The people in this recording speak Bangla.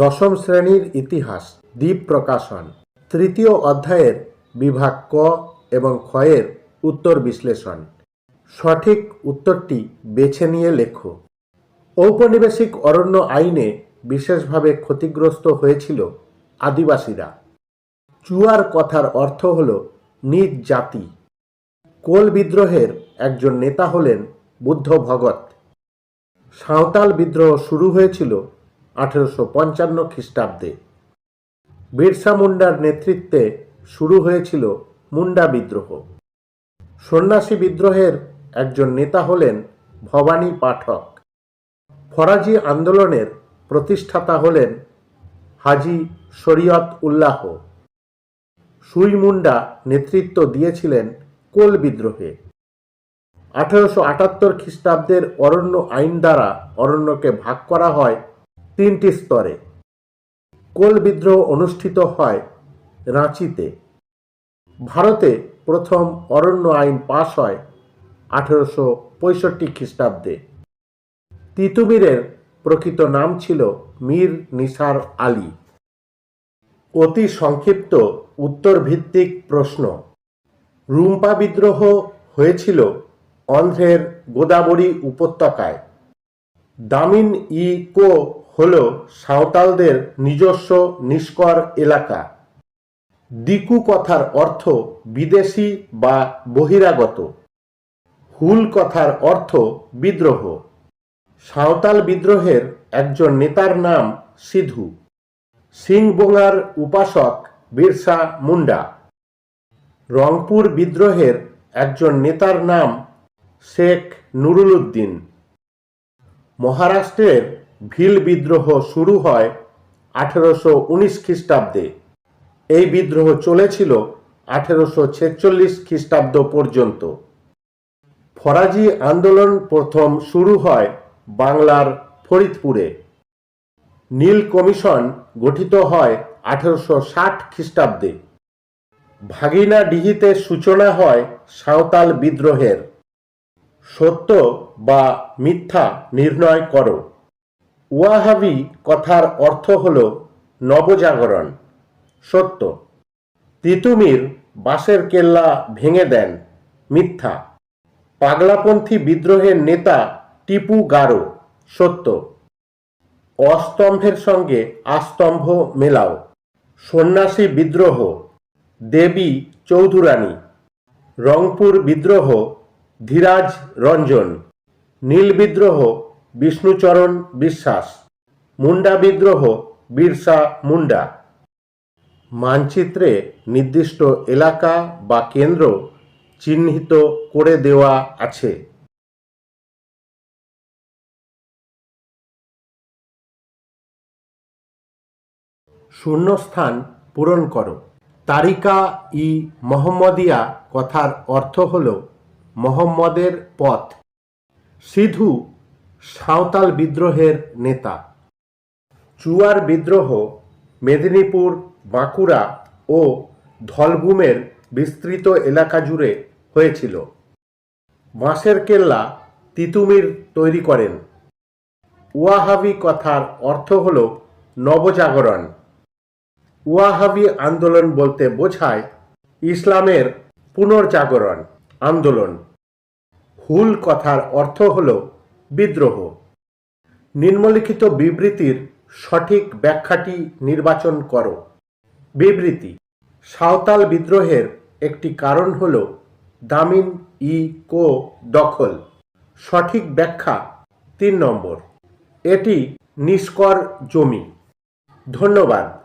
দশম শ্রেণির ইতিহাস, দ্বীপ প্রকাশন, তৃতীয় অধ্যায়ের বিভাগ ক এবং ক্ষয়ের উত্তর বিশ্লেষণ। সঠিক উত্তরটি বেছে নিয়ে লেখো। ঔপনিবেশিক অরণ্য আইনে বিশেষভাবে ক্ষতিগ্রস্ত হয়েছিল আদিবাসীরা। চুয়ার কথার অর্থ হল নিজ জাতি। কোল বিদ্রোহের একজন নেতা হলেন বুদ্ধ ভগত সাঁওতাল বিদ্রোহ শুরু হয়েছিল আঠেরোশো পঞ্চান্ন খ্রিস্টাব্দে। বিরসা মুন্ডার নেতৃত্বে শুরু হয়েছিল মুন্ডা বিদ্রোহ। সন্ন্যাসী বিদ্রোহের একজন নেতা হলেন ভবানী পাঠক। ফরাজি আন্দোলনের প্রতিষ্ঠাতা হলেন হাজি শরীয়ত উল্লাহ। সুই মুন্ডা নেতৃত্ব দিয়েছিলেন কোল বিদ্রোহে। আঠারোশো আটাত্তর খ্রিস্টাব্দের অরণ্য আইন দ্বারা অরণ্যকে ভাগ করা হয় তিনটি স্তরে। কোল বিদ্রোহ অনুষ্ঠিত হয় রাঁচিতে। ভারতে প্রথম অরণ্য আইন পাশ হয় আঠেরোশো পঁয়ষট্টি খ্রিস্টাব্দে। তিতুমিরের প্রকৃত নাম ছিল মীর নিসার আলী। অতি সংক্ষিপ্ত উত্তর ভিত্তিক প্রশ্ন। রুম্পা বিদ্রোহ হয়েছিল অন্ধ্রের গোদাবরী উপত্যকায়। দামিন ই কো হল সাঁওতালদের নিজস্ব নিষ্কর এলাকা। দিকু কথার অর্থ বিদেশি বা বহিরাগত। হুল কথার অর্থ বিদ্রোহ। সাঁওতাল বিদ্রোহের একজন নেতার নাম সিধু। সিংবোঙার উপাসক বিরসা মুন্ডা। রংপুর বিদ্রোহের একজন নেতার নাম শেখ নুরুল উদ্দিন। মহারাষ্ট্রের ভিল বিদ্রোহ শুরু হয় আঠেরোশো উনিশ খ্রিস্টাব্দে। এই বিদ্রোহ চলেছিল আঠেরোশো ছেচল্লিশ খ্রিস্টাব্দ পর্যন্ত। ফরাজি আন্দোলন প্রথম শুরু হয় বাংলার ফরিদপুরে। নীল কমিশন গঠিত হয় আঠেরোশো ষাট খ্রিস্টাব্দে। ভাগিনা ডিহিতে সূচনা হয় সাঁওতাল বিদ্রোহের। সত্য বা মিথ্যা নির্ণয় করো। ওয়াহাবি কথার অর্থ হল নবজাগরণ। সত্য। তিতুমির বাঁশের কেল্লা ভেঙে দেন। মিথ্যা। পাগলাপন্থী বিদ্রোহের নেতা টিপু গারো। সত্য। অস্তম্ভের সঙ্গে আস্তম্ভ মেলাও। সন্ন্যাসী বিদ্রোহ। দেবী চৌধুরানী। রংপুর বিদ্রোহ। ধীরাজ রঞ্জন। নীল বিদ্রোহ বিষ্ণুচরণ বিশ্বাস। মুন্ডা বিদ্রোহ, বিরসা মুন্ডা। মানচিত্রে নির্দিষ্ট এলাকা বা কেন্দ্র চিহ্নিত করে দেওয়া আছে। শূন্যস্থান পূরণ করো। তারিকা ই মোহাম্মদিয়া কথার অর্থ হল, মোহাম্মদের পথ। সিধু সাঁওতাল বিদ্রোহের নেতা। চুয়ার বিদ্রোহ মেদিনীপুর, বাঁকুড়া ও ধলভূমের বিস্তৃত এলাকা জুড়ে হয়েছিল। বাঁশের কেল্লা তিতুমির তৈরি করেন। ওয়াহাবি কথার অর্থ হল নবজাগরণ। ওয়াহাবি আন্দোলন বলতে বোঝায় ইসলামের পুনর্জাগরণ আন্দোলন। হুল কথার অর্থ হল বিদ্রোহ। নিম্নলিখিত বিবৃতির সঠিক ব্যাখ্যাটি নির্বাচন করো। বিবৃতি, সাঁওতাল বিদ্রোহের একটি কারণ হল দামিন ই কো দখল। সঠিক ব্যাখ্যা তিন নম্বর। এটি নিষ্কর জমি। ধন্যবাদ।